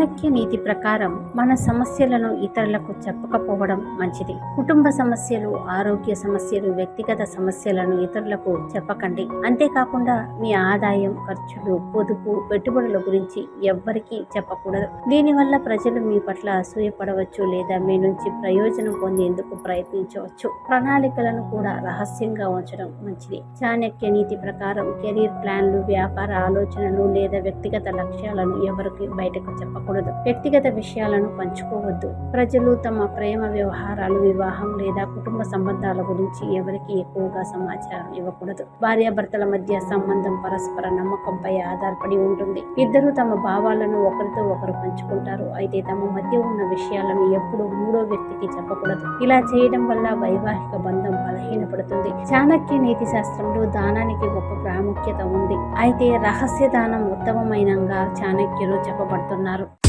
చాణక్య నీతి ప్రకారం మన సమస్యలను ఇతరులకు చెప్పకపోవడం మంచిది. కుటుంబ సమస్యలు ఆరోగ్య సమస్యలు వ్యక్తిగత సమస్యలను ఇతరులకు చెప్పకండి. అంతేకాకుండా మీ ఆదాయం ఖర్చులు పొదుపు పెట్టుబడుల గురించి ఎవ్వరికీ చెప్పకూడదు. దీనివల్ల ప్రజలు మీ పట్ల అసూయపడవచ్చు లేదా మీ నుంచి ప్రయోజనం పొందేందుకు ప్రయత్నించవచ్చు. ప్రణాళికలను కూడా రహస్యంగా ఉంచడం మంచిది. చాణక్య నీతి ప్రకారం కెరీర్ ప్లాన్లు వ్యాపార ఆలోచనలు లేదా వ్యక్తిగత లక్ష్యాలను ఎవరికి బయటకు చెప్పకూడదు. వ్యక్తిగత విషయాలను పంచుకోవద్దు. ప్రజలు తమ ప్రేమ వ్యవహారాలు వివాహం లేదా కుటుంబ సంబంధాల గురించి ఎవరికి ఎక్కువగా సమాచారం ఇవ్వకూడదు. భార్యాభర్తల మధ్య సంబంధం పరస్పర నమ్మకంపై ఆధారపడి ఉంటుంది. ఇద్దరు తమ భావాలను ఒకరితో ఒకరు పంచుకుంటారు. అయితే తమ మధ్య ఉన్న విషయాలను ఎప్పుడు మూడో వ్యక్తికి చెప్పకూడదు. ఇలా చేయడం వల్ల వైవాహిక బంధం బలహీనపడుతుంది. చాణక్య నీతి శాస్త్రంలో దానానికి గొప్ప ప్రాముఖ్యత ఉంది. అయితే రహస్య దానం ఉత్తమమైనంగా చాణక్యులు చెప్పబడుతున్నారు.